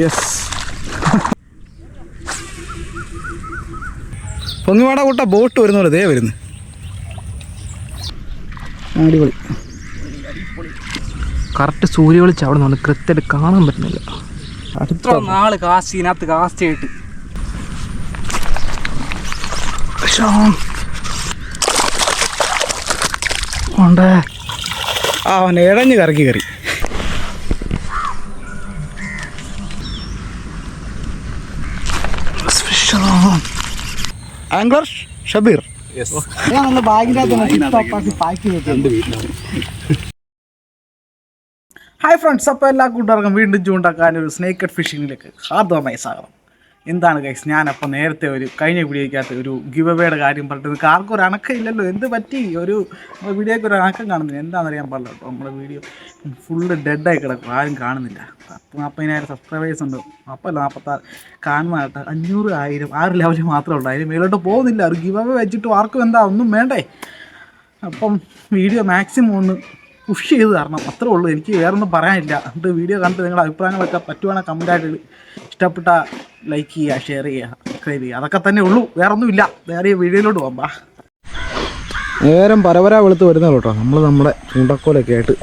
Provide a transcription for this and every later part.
Yes പൊങ്ങിവാട കൂട്ട boat വരുന്ന പോലെ ദേ വരുന്നു. അടിപൊളി. കറക്റ്റ് സൂര്യ വിളിച്ച് അവിടെ നിന്ന് കൃത്യമായിട്ട് കാണാൻ പറ്റുന്നില്ല. അടുത്ത ഇത്ര നാൾ കാസ്റ്റ് കാശിയായിട്ട്. ഉണ്ട് ആ അവൻ ഇഴഞ്ഞ് കറക്കി കയറി. ആംഗ്ലർ ഷബീർ ഞാൻ ഒന്ന് ബാഗിനകത്ത് പാക്ക് ചെയ്തിട്ടുണ്ട് ഹായ് ഫ്രണ്ട്സ് അപ്പോൾ എല്ലാ കൂട്ടുകാർക്കും വീണ്ടും ചൂണ്ടാക്കാൻ ഒരു സ്നേക്കഡ് ഫിഷിങ്ങിലേക്ക് ഹാർദവമായി സ്വാഗതം. എന്താണ് ഗൈസ് ഞാനപ്പോൾ നേരത്തെ ഒരു കഴിഞ്ഞ വീഡിയോയ്ക്കകത്ത് ഒരു ഗിവ് അവയുടെ കാര്യം പറഞ്ഞത് ആർക്കും ഒരു അണക്കമില്ലല്ലോ എന്ത് പറ്റി? ഒരു വീഡിയോയ്ക്ക് ഒരു അണക്കം കാണുന്നില്ല. എന്താണെന്ന് അറിയാൻ പാടില്ല കേട്ടോ. നമ്മുടെ വീഡിയോ ഫുള്ള് ഡെഡായി കിടക്കും ആരും കാണുന്നില്ല. പത്ത് നാൽപ്പതിനായിരം സബ്സ്ക്രൈബേഴ്സ് ഉണ്ട്. അപ്പം നാൽപ്പത്താറ് കാണുന്നതായിട്ട് അഞ്ഞൂറ് ആയിരം ആ ഒരു ലെവലിൽ മാത്രമേ ഉള്ളൂ. അതിന് മേലോട്ട് പോകുന്നില്ല. ഒരു ഗിവ് അവ വെച്ചിട്ട് ആർക്കും എന്താ ഒന്നും വേണ്ടേ? അപ്പം വീഡിയോ മാക്സിമം ഒന്ന് പുഷ് ചെയ്ത് തരണം. അത്രേ ഉള്ളൂ. എനിക്ക് വേറെ ഒന്നും പറയാനില്ല. അത് വീഡിയോ കണ്ടിട്ട് നിങ്ങളുടെ അഭിപ്രായങ്ങളൊക്കെ പറ്റുവാണെങ്കിൽ കമന്റായിട്ട് ഇഷ്ടപ്പെട്ട ലൈക്ക് ചെയ്യുക ഷെയർ ചെയ്യുക സബ്സ്ക്രൈബ് ചെയ്യുക. അതൊക്കെ തന്നെ ഉള്ളൂ. വേറെ ഒന്നുമില്ല വേറെ വീഡിയോയിലോട്ട് പോകാം. നേരം പരപര വെളുത്ത് വരുന്നത് കേട്ടോ. നമ്മൾ നമ്മുടെ ചൂണ്ടക്കോലൊക്കെ ആയിട്ട്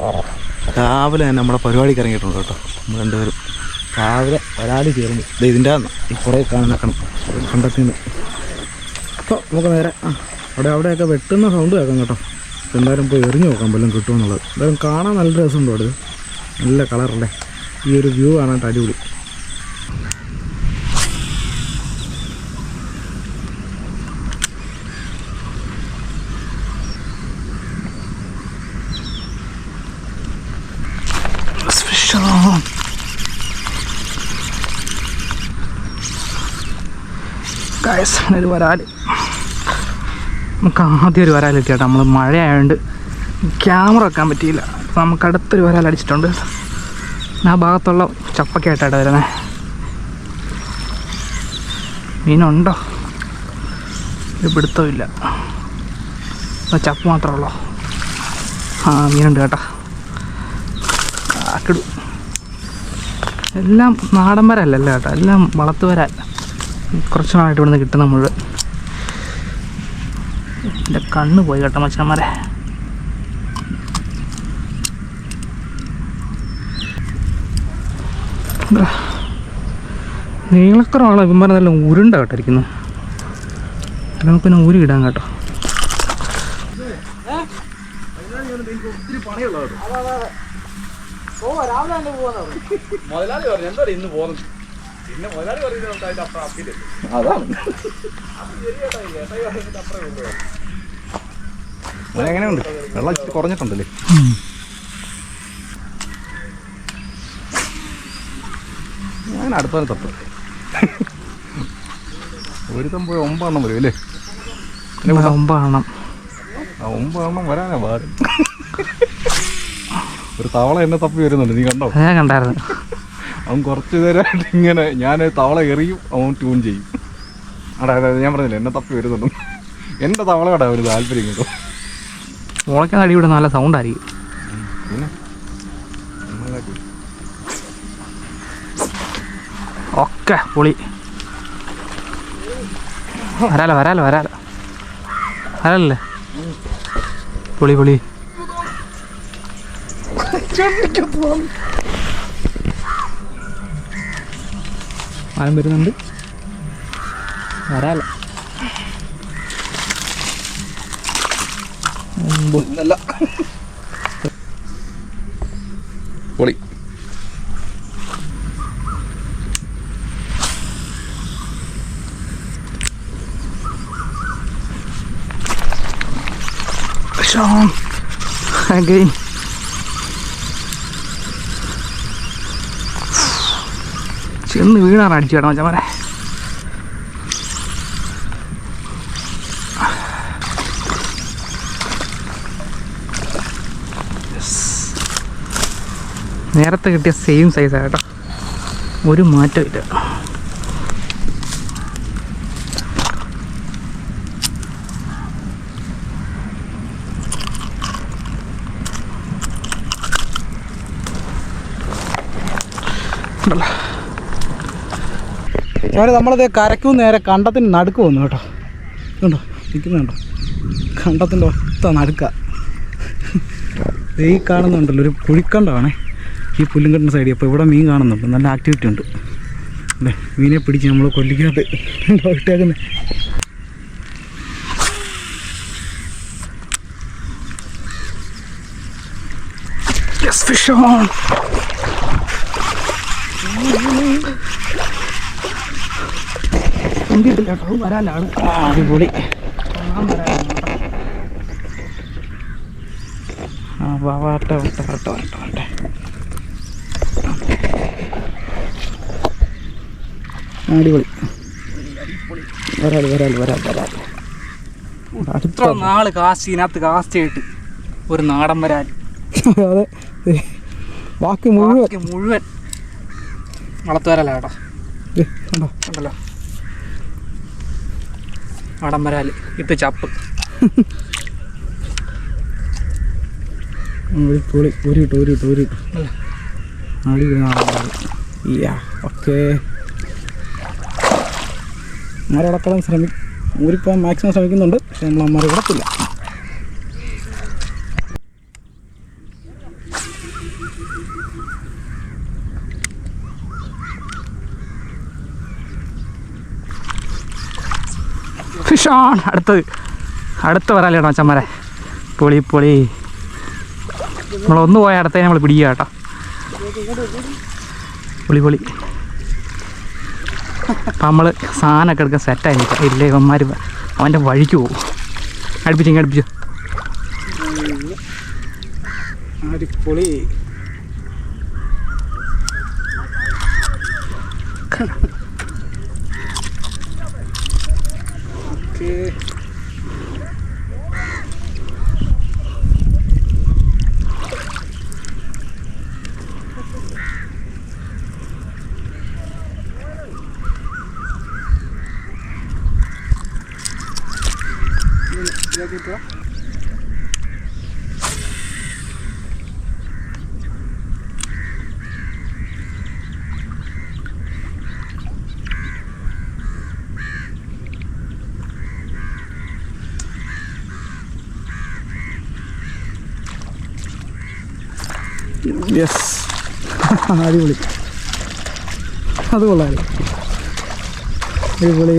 രാവിലെ തന്നെ നമ്മുടെ പരിപാടിക്ക് ഇറങ്ങിയിട്ടുണ്ട് കേട്ടോ. നമ്മൾ രണ്ടുപേരും രാവിലെ ഒരാളി ചേർന്ന് ഇത് ഇതിന്റെ ഈ കുറേ കാണുന്ന കണം കണ്ടെത്തി അപ്പോൾ നമുക്ക് നേരെ അവിടെ അവിടെയൊക്കെ വെട്ടുന്ന സൗണ്ട് കേൾക്കാം കേട്ടോ. എന്തായാലും പോയി എറിഞ്ഞു നോക്കാൻ വല്ലതും കിട്ടുമെന്നുള്ളത് എന്തായാലും കാണാൻ നല്ല രസമുണ്ടോ അത് നല്ല കളറല്ലേ ഈ ഒരു വ്യൂ കാണാൻ അടിപൊളി. ഗൈസ് ഒരു വരാൽ നമുക്ക് ആദ്യം ഒരു വരാൽ കിട്ടിയാട്ടോ. നമ്മൾ മഴയായതുകൊണ്ട് ക്യാമറ വെക്കാൻ പറ്റിയില്ല. നമുക്ക് അടുത്തൊരു വരാൽ അടിച്ചിട്ടുണ്ട്. ആ ഭാഗത്തുള്ള ചപ്പൊക്കെ ആയിട്ടാണ് വരുന്നത് മീനുണ്ടോ? ഒരു പിടുത്തമില്ല ചപ്പ് മാത്രമേ ഉള്ളൂ? ആ മീനുണ്ട് കേട്ടോ. ആക്കിടും എല്ലാം നാടൻ വരല്ലല്ലോ കേട്ടോ. എല്ലാം വളർത്തു വരാൻ കുറച്ച് നാളായിട്ട് ഇവിടുന്ന് കിട്ടുന്ന മുഴുവൻ. കണ്ണ് പോയി കേട്ടോ മച്ചന്മാരെ. നീളക്കുറവാണോ? ഇവന്മാരെ നല്ല ഉരുണ്ട കേട്ടോ ഇരിക്കുന്നു നമുക്ക് പിന്നെ ഊരി ഇടാൻ കേട്ടോ. മുതലാളി പറഞ്ഞു എന്താ ഇന്ന് പോകുന്നത്? പിന്നെ മുതലാളി പറയുന്നത് അപ്പുറം അപ്പില്ല അതാണ്. എങ്ങനെയുണ്ട്? വെള്ളം ഇച്ചിരി കുറഞ്ഞിട്ടുണ്ടല്ലേ? ഞാൻ അടുത്ത തപ്പ്. ഒരു തമ്പ് ഒമ്പതെണ്ണം വരും അല്ലേ? ഒമ്പതെണ്ണം. ആ ഒമ്പതെണ്ണം വരാനാ പാട് ഒരു തവള എന്നെ തപ്പി വരുന്നുണ്ട് നീ കണ്ടോ? ഞാൻ കണ്ടായിരുന്നു. അവൻ കുറച്ച് നേരമായിട്ട് ഇങ്ങനെ ഞാൻ തവള എറിയും അവൻ ട്യൂൺ ചെയ്യും. അടാ ഞാൻ പറഞ്ഞില്ല എന്നെ തപ്പി വരുന്നുണ്ട് എന്റെ തവളയോടാ ഒരു താല്പര്യം കേട്ടോ. മുളയ്ക്കാൻ അടി ഇവിടെ നല്ല സൗണ്ട് ആയിരിക്കും. ഒക്കെ പൊളി. വരാലോ വരാലോ വരാലോ. വരാലല്ലേ? പൊളി പൊളി. ആരും വരുന്നുണ്ട്. വരാലോ. ഒന്നല്ല പൊളി Sean. Again. ചെന്ന് വീണാണ് അടിച്ചു കേട്ടോ മച്ചമാരെ നേരത്തെ കിട്ടിയ സെയിം സൈസാണ് കേട്ടോ. ഒരു മാറ്റമില്ല അവന് നമ്മളത് കരയ്ക്കും നേരെ കണ്ടത്തിന് നടുക്ക് വന്നു കേട്ടോ. കണ്ടോ നിൽക്കുന്നുണ്ടോ? കണ്ടത്തിന്റെ ഒത്ത നടുക്ക. ഈ കാണുന്നുണ്ടല്ലോ ഒരു പുഴിക്കണ്ടമാണേ ഈ പുല്ലുംകെട്ടിന്റെ സൈഡിൽ അപ്പോൾ ഇവിടെ മീൻ കാണുന്നുണ്ട്. നല്ല ആക്ടിവിറ്റി ഉണ്ട്. അല്ലേ? മീനെ പിടിച്ച് നമ്മൾ കൊല്ലിക്കാത്ത ഇട്ടേക്കുന്നത് വരാനാണ് അടിപൊളി ആ വാ വാട്ടെ വട്ടെ വട്ടെ വട്ടെ വട്ടെ അടിപൊളി. വരാൽ വരാൽ വരാൽ വരാൽ ഇത്ര നാൾ കാസ്റ്റ് ഇതിനകത്ത് കാസ്റ്റ് ആയിട്ട് ഒരു നാടൻ വരാൻ? അതെ. ബാക്കി മുഴുവൻ. മുഴുവൻ. വളർത്തു വരല കേട്ടോ കണ്ടോ? ഉണ്ടല്ലോ. നാടൻ വരാൽ ഇട്ട് ചപ്പ്. ഒരു പൊളി ഒരു ഊരിട്ടു ഒരു അല്ല. അടി യാ ഓക്കെ അമ്മമാരടക്കം ശ്രമി ഊരിപ്പോൾ മാക്സിമം ശ്രമിക്കുന്നുണ്ട്. പക്ഷേ നമ്മൾ അമ്മമാരെ വിടത്തില്ല ഫിഷാണ് അടുത്തത്. അടുത്ത വരാലാണ് അച്ഛന്മാരെ. പൊളി പൊളി. നമ്മളൊന്ന് പോയ അടുത്തേ നമ്മൾ പിടിക്കുക കേട്ടോ. പൊളി പൊളി. അപ്പം നമ്മൾ സാധനമൊക്കെ എടുക്കാൻ സെറ്റായി നിൽക്കാം ഇല്ലേ അവന്മാർ അവന്റെ വഴിക്ക് പോകും. അടുപ്പിച്ച് ഇങ്ങനെ അടുപ്പിച്ചു. അടിപൊളി ഓക്കെ യെസ് അടിപൊളി. അത് കൊള്ളാം അടിപൊളി.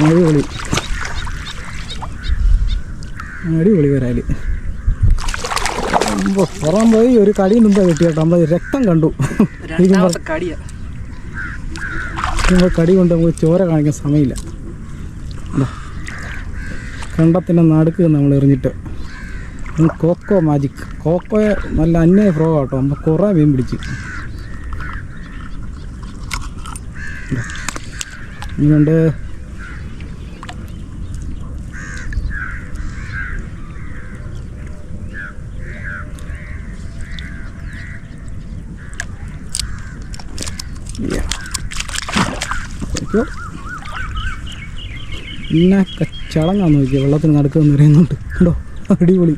അടിപൊളി. അടിപൊളി വരാൽ. പുറം പോയി ഒരു കടി മുമ്പ് കിട്ടി കേട്ടോ. നമ്മൾ രക്തം കണ്ടു. കടിയാ. കടി കൊണ്ട് നമുക്ക് ചോര കാണിക്കാൻ സമയമില്ല. കണ്ടത്തിന്റെ നടുക്ക് നമ്മൾ എറിഞ്ഞിട്ട്. Coco magic. കോക്കോ നല്ല അന്യായ ഫ്രോ കേട്ടോ. നമ്മൾ കുറേ മീൻ പിടിച്ച്. ദാ. എന്നൊക്കെ ചളങ്ങാന്ന് നോക്കിയാൽ വെള്ളത്തിന് നടക്കുമെന്ന് അറിയുന്നുണ്ട് കേട്ടോ അടിപൊളി.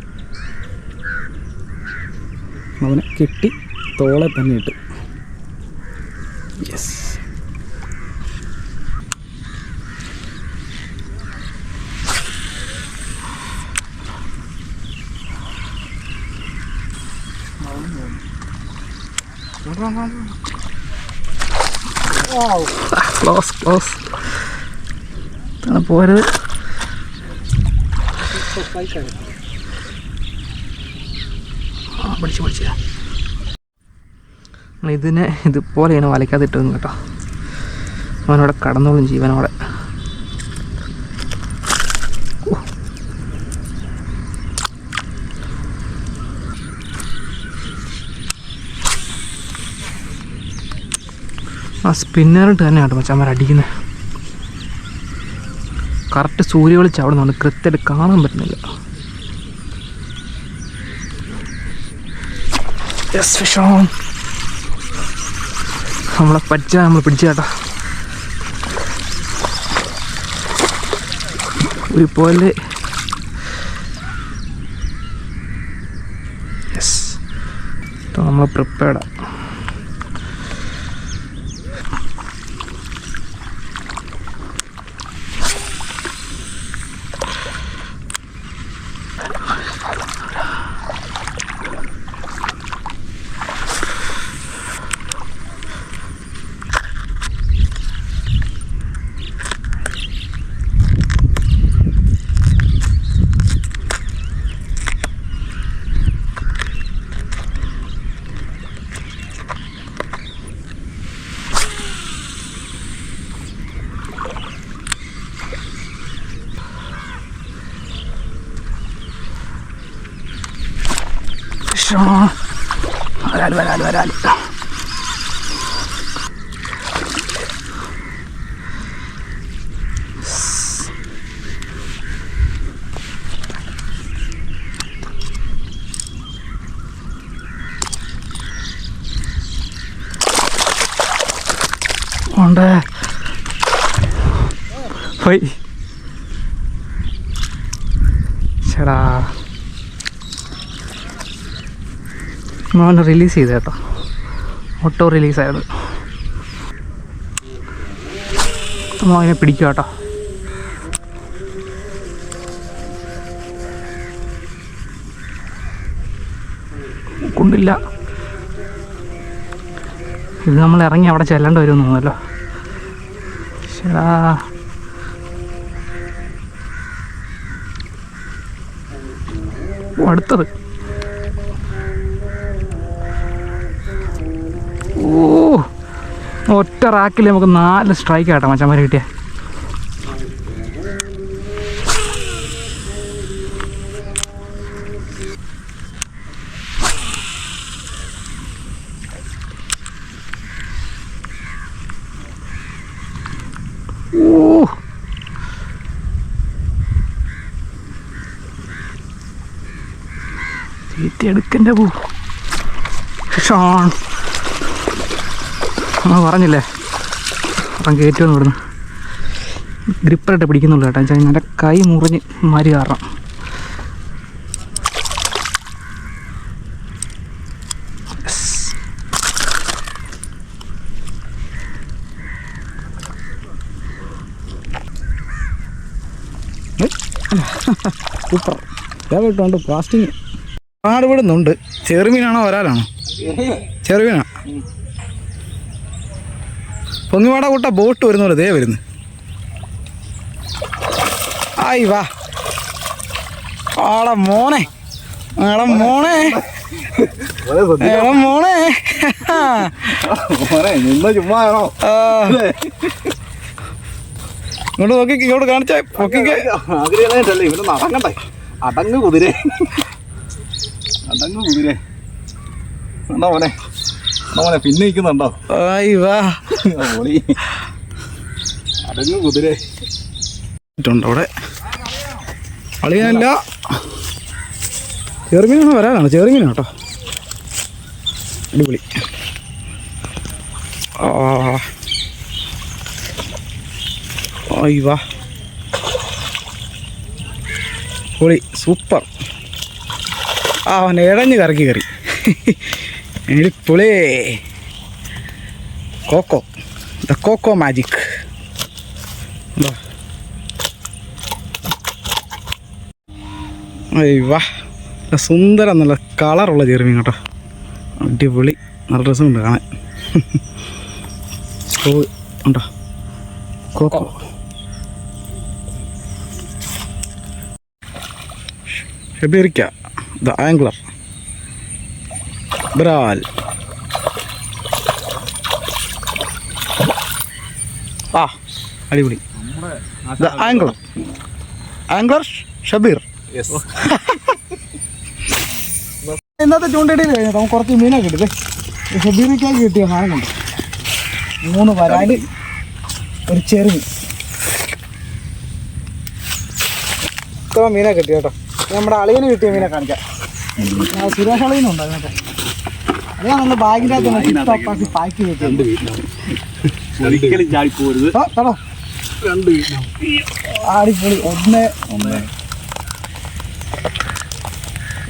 അവനെ കെട്ടി തോളെ തന്നെ ഇട്ട്. യെസ് ക്ലോസ് ക്ലോസ് ഇതാണ് പോരുത് പിടിച്ച് നമ്മൾ ഇതിനെ ഇതുപോലെയാണ് വലയ്ക്കാതിട്ടത് കേട്ടോ. അവനവിടെ കടന്നോളും ജീവനോടെ ആ സ്പിന്നറിട്ട് തന്നെയാണ് കേട്ടോ മച്ചാന്മാർ അടിക്കുന്നത് കറക്റ്റ് സൂര്യ വെളിച്ചം അവിടെ നിന്നാണ് കൃത്യമായിട്ട് കാണാൻ പറ്റുന്നില്ല. നമ്മളെ പച്ച നമ്മൾ പിടിച്ച കേട്ടാ ഒരു നമ്മൾ പ്രിപ്പയർഡാണ് വരാൽ വരാൽ വരാൽ. ഉണ്ട് പോയി മോനെ റിലീസ് ചെയ്ത കേട്ടോ. ഓട്ടോ റിലീസായത് മോനെ പിടിക്കുക കേട്ടോ. കൊണ്ടില്ല. ഇത് നമ്മൾ ഇറങ്ങി അവിടെ ചെല്ലേണ്ടി വരുമെന്ന് തോന്നുന്നല്ലോ. ശരാ അടുത്തത്. ഓ ഒറ്റ റാക്കിൽ നമുക്ക് നാല് സ്ട്രൈക്ക് ആട്ടോ മച്ചന്മാരെ കിട്ടിയ. തീറ്റ എടുക്കന്റെ ആ പറഞ്ഞില്ലേ? അപ്പം കയറ്റുമെന്ന് ഇവിടുന്ന്. ഗ്രിപ്പറായിട്ട് പിടിക്കുന്നുള്ളൂ കേട്ടോ. വെച്ചാൽ എന്റെ കൈ മുറിഞ്ഞ് മാരി കാരണം. സൂപ്പർ. ഇതായിട്ടുണ്ട് കാസ്റ്റിങ് പാട് വിടുന്നുണ്ട് ചെറുമീനാണോ വരാലാണോ? ചെറുമീനാ? പൊങ്ങിവാട കൂട്ട ബോട്ട് വരുന്ന പോലെ ദേ വരുന്നു. ആയി വാ. ആളെ മോനെ. ആളെ മോനെ. മോനെ. ഇങ്ങോട്ട് നോക്കി ഇങ്ങോട്ട് കാണിച്ചേ പൊക്കിക്ക് നടങ്ങണ്ടേ അടങ്ങ് കുതിരേ. അടങ്ങ് കുതിരേ. ഉണ്ടോ മോനെ. മോനെ പിന്നെ നിൽക്കുന്നുണ്ടോ അടങ്ങ് കുതിരെ. അവിടെ. ചെറുമീനാണ് വരാനാണ്? ചെറുമീനാണ് കേട്ടോ. അടിപൊളി. വാ. പൊളി സൂപ്പർ. ആ അവൻ ഇഴഞ്ഞ് കറക്കി കറി പൊളി കോക്കോ. The coco magic. വാ. സുന്ദരം നല്ല കളറുള്ള ചെറുമീൻ കേട്ടോ. അടിപൊളി. നല്ല രസമുണ്ട് കാണാൻ. ഉണ്ടോ? കോക്കോ. ഹെബിറിക്ക. The angler. ബ്രാൽ ആ അടിപൊളി. ആംഗ്ലർ ആംഗ്ലർ ഷബീർ ഇന്നത്തെ ചൂണ്ടയിടയിൽ കഴിഞ്ഞു നമുക്ക് കുറച്ച് മീനൊക്കെ കിട്ടില്ലേ ഷബീറിക്കായി കിട്ടിയ സാധനം കൊണ്ട്? മൂന്ന് വരാൽ ഒരു ചെറുമീൻ ഇത്ര മീനെ കിട്ടി. കേട്ടോ നമ്മുടെ അളിയന് കിട്ടിയ മീനെ കാണിക്കാം. സുരേഷ് അളിയനുണ്ടോ അതിനകത്ത്. അകത്ത് ടോപ്പാക്കി പാക്ക് ചെയ്തിട്ടുണ്ട് ഒരിക്കലും ചാടിപ്പോരുത്. രണ്ട് അടിപൊളി. ഒന്ന് ഒന്ന്.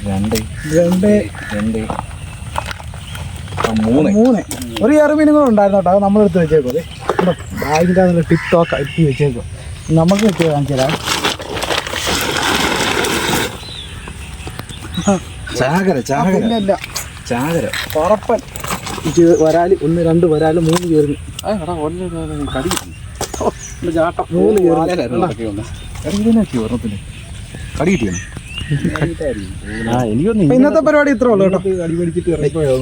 രണ്ട്. രണ്ട്. രണ്ട്. മൂന്ന്. മൂന്ന്. ഒരു ചെറുമീനും കൂടെ ഉണ്ടായിരുന്നു കേട്ടോ. നമ്മൾ നമ്മളെടുത്ത് വെച്ചേക്കോ ബാഗിന്റെ അതിൽ ടിക്ടോക്ക് ടോക്ക് വെച്ചേക്കോ നമുക്ക് വെച്ച് കാണിച്ചു തരാം. ചാകര ചാകര. ചാകര. പറപ്പൻ. വരാൽ ഒന്ന് രണ്ട് വരാൽ മൂന്ന് ചേർന്ന് മൂന്ന് ഇന്നത്തെ പരിപാടി ഇത്രേ ഉള്ളൂ കേട്ടോ. അടി ഇറങ്ങിപ്പോയോ?